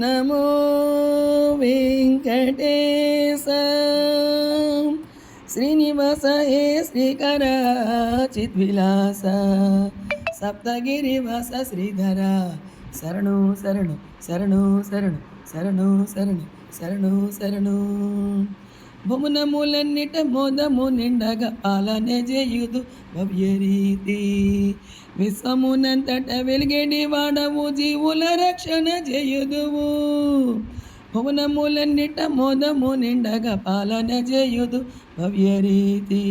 నమో వెంకటేశ శ్రీనివాస హే శ్రీకర చిద్విలాస సప్తగిరివాస శ్రీధర శరణు శరణు శరణు శరణు శరణు శరణు శరణు శరణు భువనములన్నిట మోదము నిండగా పాలనే చేయుదు భవ్యరీతి విశ్వమునంతట వెలిగేడి వాడవు జీవుల రక్షణ చేయుదువు భువనములన్నిట మోదము నిండగా పాలన చేయుదు భవ్యరీతి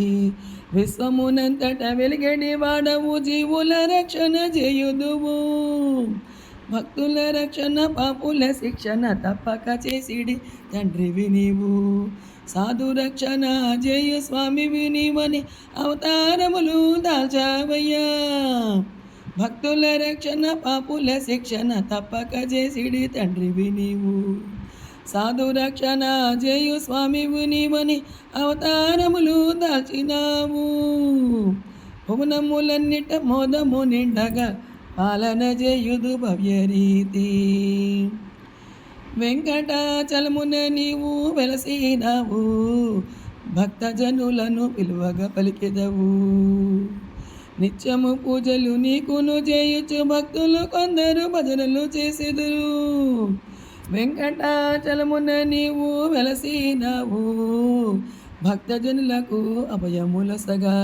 విశ్వమునంతట వెలిగేడి వాడవు జీవుల రక్షణ చేయుదువు భక్తుల రక్షణ పాపుల శిక్షణ తప్పక చేసిడి. తండ్రివి నీవు సాధు రక్షణ జయ స్వామివి నీవని అవతారములు దాల్చావయ్యా. భక్తుల రక్షణ పాపుల శిక్షణ తప్పక చేసిడి. తండ్రివి నీవు సాధు రక్షణ జయు స్వామివి నీవని అవతారములు దాల్చినావు. భువనములన్నిట మోదము నిండగా పాలన చేయుదు భవ్యరీతి వెంకటాచలమున నీవు వెలసినావు భక్తజనులను పిలువగా పలికెదవు. నిత్యము పూజలు నీకును చేయొచ్చు భక్తులు కొందరు భజనలు చేసెదురు. వెంకటాచలమున నీవు వెలసినావు భక్తజనులకు అభయములసగా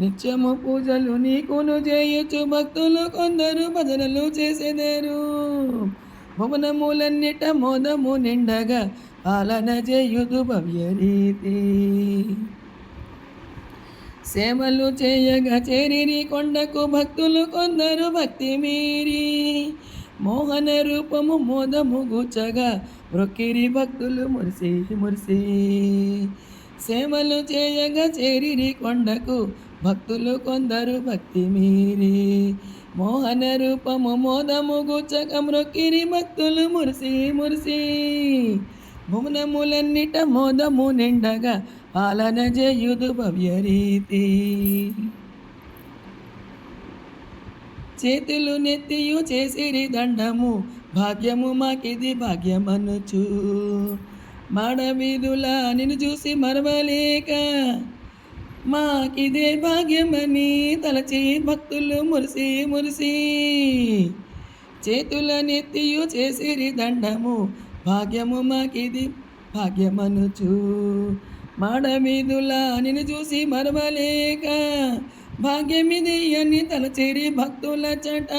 నిత్యము పూజలు నీకును చేయొచ్చు భక్తులు కొందరు భజనలు చేసేదేరు. భువనములన్నిట మోదము నిండగా పాలన చేయుదు భవ్యరీతి సేవలు చేయగా చేరిరి కొండకు భక్తులు కొందరు భక్తి మీరి. మోహన రూపము మోదము గుచ్చగా మృక్కిరి భక్తులు మురిసి మురిసి. సేవలు చేయగా చేరిరి కొండకు భక్తులు కొందరు భక్తి మీరి. మోహన రూపము మోదము గుచ్చక మృక్కిరి భక్తులు మురిసి మురిసి. భువనములన్నిట మోదము నిండగా పాలన చేయుదు భవ్యరీతి చేతులు నెత్తియు చేసిరి దండము భాగ్యము మాకిది భాగ్యమనుచు. మాడవీధులా నిన్ను చూసి మరవలేక మాకిదే భాగ్యమని తలచి భక్తులు మురిసి మురిసి. చేతుల నెత్తియు చేసిరి దండము భాగ్యము మాకిది భాగ్యమనుచు. మాడవీధులా నిన్ను చూసి మరవలేక భాగ్యమిది అని తలచేరి భక్తుల చట.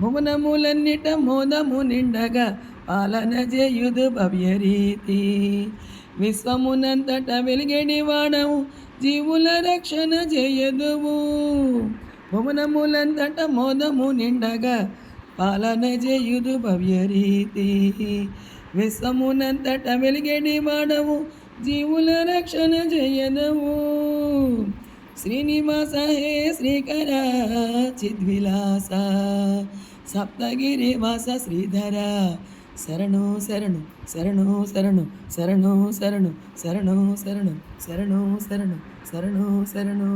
భువనములన్నిట మోదము నిండగా పాలన చేయుదు భవ్యరీతి విశ్వమునంతట వెలిగడి వాడవు జీవుల రక్షణ చేయదువు భువనములంతట మోదము నిండగా పాలన చేయుదు భవ్యరీతి విశ్వమునంతట వెలిగడి వాడవు జీవుల రక్షణ చేయదవు శ్రీనివాస హే శ్రీకర చిద్విలాస సప్తగిరివాస శ్రీధర శరణు శరణు శరణు శరణు శరణు శరణు శరణు శరణు శరణు శరణు శరణు శరణు